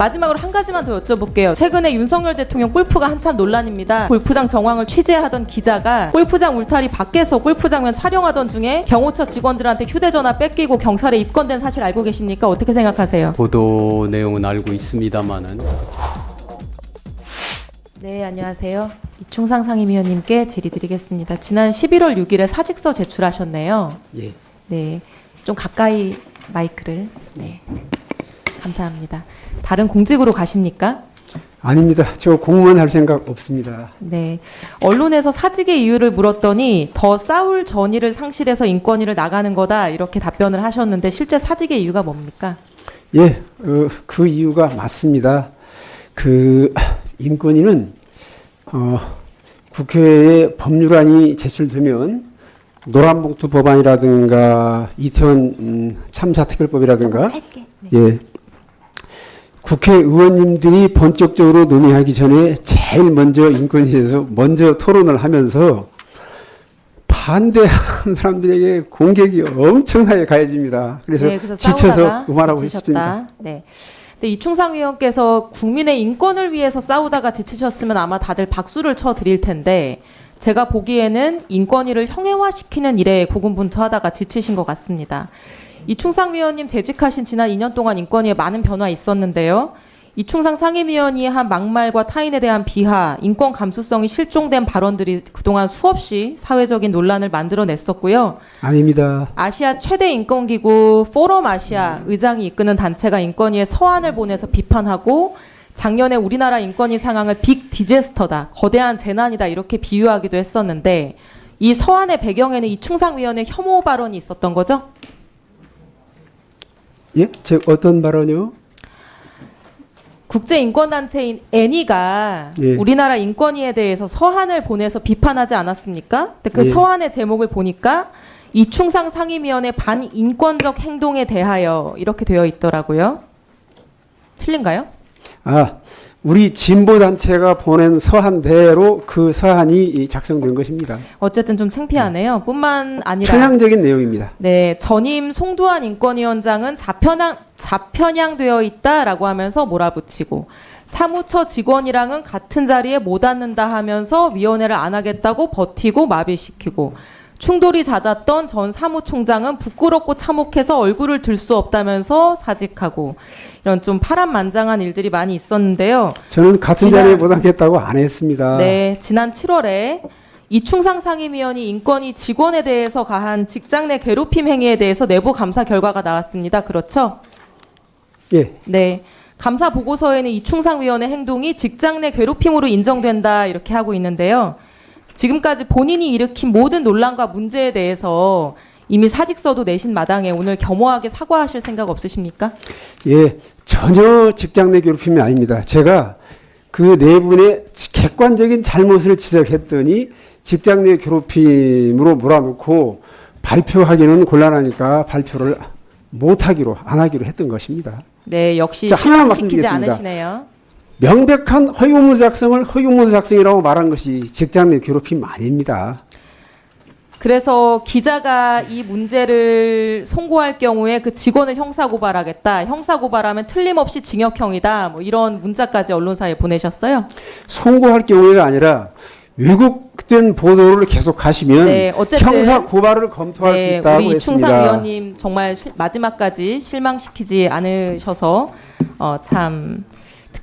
마지막으로 한 가지만 더 여쭤볼게요. 최근에 윤석열 대통령 골프가 한참 논란입니다. 골프장 정황을 취재하던 기자가 골프장 울타리 밖에서 골프 장면 촬영하던 중에 경호처 직원들한테 휴대전화 뺏기고 경찰에 입건된 사실 알고 계십니까? 어떻게 생각하세요? 보도 내용은 알고 있습니다만은 네, 안녕하세요. 이충상 상임위원님께 질의드리겠습니다. 지난 11월 6일에 사직서 제출하셨네요. 예. 네, 좀 가까이 마이크를. 네, 감사합니다. 다른 공직으로 가십니까? 아닙니다. 저 공무원 할 생각 없습니다. 네, 언론에서 사직의 이유를 물었더니 더 싸울 전의를 상실해서 인권위를 나가는 거다 이렇게 답변을 하셨는데 실제 사직의 이유가 뭡니까? 예, 어, 그 이유가 맞습니다. 그 인권위는 어, 국회에 법률안이 제출되면 노란봉투 법안이라든가 이태원 음, 참사특별법이라든가. 네. 예. 국회의원님들이 본격적으로 논의하기 전에 제일 먼저 인권위에서 먼저 토론을 하면서 반대하는 사람들에게 공격이 엄청나게 가해집니다. 그래서, 네, 지쳐서 싸우다가 그만하고 지치셨다. 싶습니다. 네. 근데 이충상 위원께서 국민의 인권을 위해서 싸우다가 지치셨으면 아마 다들 박수를 쳐 드릴 텐데 제가 보기에는 인권위를 형해화시키는 일에 고군분투하다가 지치신 것 같습니다. 이충상 위원님 재직하신 지난 2년 동안 인권위에 많은 변화 있었는데요. 이충상 상임위원이 한 막말과 타인에 대한 비하, 인권 감수성이 실종된 발언들이 그동안 수없이 사회적인 논란을 만들어냈었고요. 아닙니다. 아시아 최대 인권기구 포럼 아시아 의장이 이끄는 단체가 인권위에 서한을 보내서 비판하고 작년에 우리나라 인권위 상황을 빅 디제스터다, 거대한 재난이다 이렇게 비유하기도 했었는데 이 서한의 배경에는 이충상 위원의 혐오 발언이 있었던 거죠? 예? 제 어떤 발언이요? 국제 인권 단체인 애니가 예. 우리나라 인권위에 대해서 서한을 보내서 비판하지 않았습니까? 근데 그 예. 서한의 제목을 보니까 이충상 상임위원의 반인권적 행동에 대하여 이렇게 되어 있더라고요. 틀린가요? 아, 우리 진보 단체가 보낸 서한대로 그 서한이 이 작성된 것입니다. 어쨌든 좀 창피하네요. 뿐만 아니라 편향적인 내용입니다. 네, 전임 송두환 인권위원장은 자편향 자편향되어 있다라고 하면서 몰아붙이고 사무처 직원이랑은 같은 자리에 못 앉는다 하면서 위원회를 안 하겠다고 버티고 마비시키고 충돌이 잦았던 전 사무총장은 부끄럽고 참혹해서 얼굴을 들 수 없다면서 사직하고 이런 좀 파란만장한 일들이 많이 있었는데요. 저는 같은 지난- 자리에 못 앉겠다고 안 했습니다. 네, 지난 7월에 이충상 상임위원이 인권위 직원에 대해서 가한 직장 내 괴롭힘 행위에 대해서 내부 감사 결과가 나왔습니다. 그렇죠? 예, 네. 감사 보고서에는 이충상 위원의 행동이 직장 내 괴롭힘으로 인정된다 이렇게 하고 있는데요. 지금까지 본인이 일으킨 모든 논란과 문제에 대해서 이미 사직서도 내신 마당에 오늘 겸허하게 사과하실 생각 없으십니까? 예, 전혀 직장 내 괴롭힘이 아닙니다. 제가 그 네 분의 객관적인 잘못을 지적했더니 직장 내 괴롭힘으로 몰아놓고 발표하기는 곤란하니까 발표를 못하기로 안 하기로 했던 것입니다. 네, 역시 자, 실망시키지 말씀드리겠습니다. 않으시네요. 명백한 허위문서 작성을 허위문서 작성이라고 말한 것이 직장 내 괴롭힘 아닙니다. 그래서 기자가 이 문제를 송고할 경우에 그 직원을 형사고발하겠다. 형사고발하면 틀림없이 징역형이다. 뭐 이런 문자까지 언론사에 보내셨어요. 송고할 경우가 아니라 왜곡된 보도를 계속 하시면 네, 형사 고발을 검토할 수 있다고 우리 했습니다. 위원님 정말 실- 마지막까지 실망시키지 않으셔서 어, 참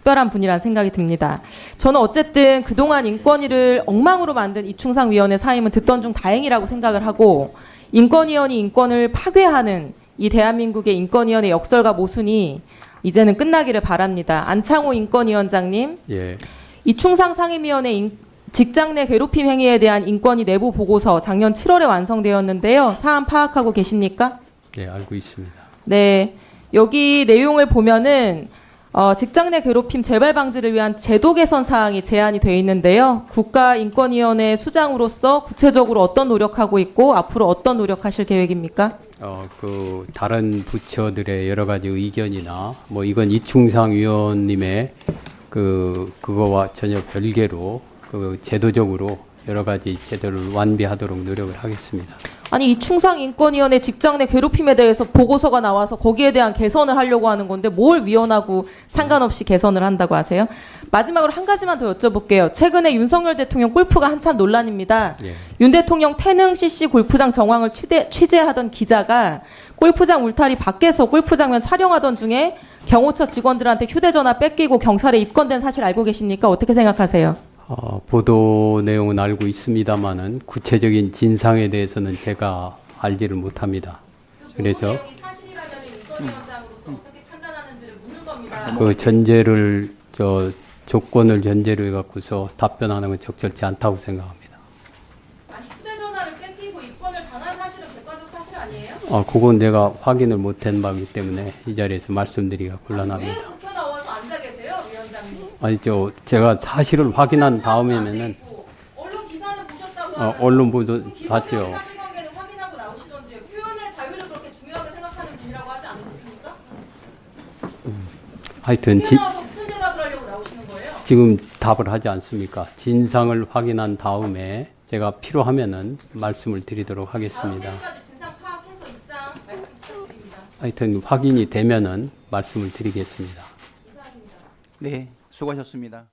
특별한 분이라는 생각이 듭니다. 저는 어쨌든 그동안 인권위를 엉망으로 만든 이충상 위원의 사임은 듣던 중 다행이라고 생각을 하고 인권위원이 인권을 파괴하는 이 대한민국의 인권위원회 역설과 모순이 이제는 끝나기를 바랍니다. 안창호 인권위원장님, 예. 이충상 상임위원회 인- 직장 내 괴롭힘 행위에 대한 인권위 내부 보고서 작년 7월에 완성되었는데요. 사안 파악하고 계십니까? 예, 알고 있습니다. 네. 여기 내용을 보면은 어, 직장 내 괴롭힘 재발 방지를 위한 제도 개선 사항이 제안이 돼 있는데요. 국가인권위원회 수장으로서 구체적으로 어떤 노력하고 있고 앞으로 어떤 노력하실 계획입니까? 어, 그 다른 부처들의 여러 가지 의견이나 뭐 이건 이충상 위원님의 그 그거와 전혀 별개로 그 제도적으로 여러 가지 제도를 완비하도록 노력을 하겠습니다. 아니 이 충상 인권위원회 직장 내 괴롭힘에 대해서 보고서가 나와서 거기에 대한 개선을 하려고 하는 건데 뭘 위헌하고 상관없이 개선을 한다고 하세요? 마지막으로 한 가지만 더 여쭤볼게요. 최근에 윤석열 대통령 골프가 한참 논란입니다. 예. 윤 대통령 태능 CC 골프장 정황을 취재, 취재하던 기자가 골프장 울타리 밖에서 골프 장면 촬영하던 중에 경호처 직원들한테 휴대전화 뺏기고 경찰에 입건된 사실 알고 계십니까? 어떻게 생각하세요? 어, 보도 내용은 알고 있습니다만은 구체적인 진상에 대해서는 제가 알지를 못합니다. 그래서 그 전제를 저 조건을 전제로 해 갖고서 답변하는 건 적절치 않다고 생각합니다. 아니 휴대전화를 뺏기고 입건을 당한 사실은 객관적 사실 아니에요? 어, 그건 내가 확인을 못한 바이기 때문에 이 자리에서 말씀드리기가 왜 곤란합니다. 국회 나와서 앉아 계세요, 위원장님? 아니 저 제가 사실을 확인한 다음에는 언론 기사는 보셨다고 어, 언론 보도 기본적인 봤죠. 사실관계는 확인하고 나오시던지 표현의 자유를 그렇게 중요하게 생각하는 분이라고 하지 않으셨습니까? 하여튼 지, 나와서 무슨 대답을 하려고 나오시는 거예요? 지금 답을 하지 않습니까? 진상을 확인한 다음에 제가 필요하면은 말씀을 드리도록 다음 하겠습니다. 회의까지 진상 파악해서 입장 말씀 부탁드립니다. 하여튼 확인이 되면은 말씀을 드리겠습니다. 네, 수고하셨습니다.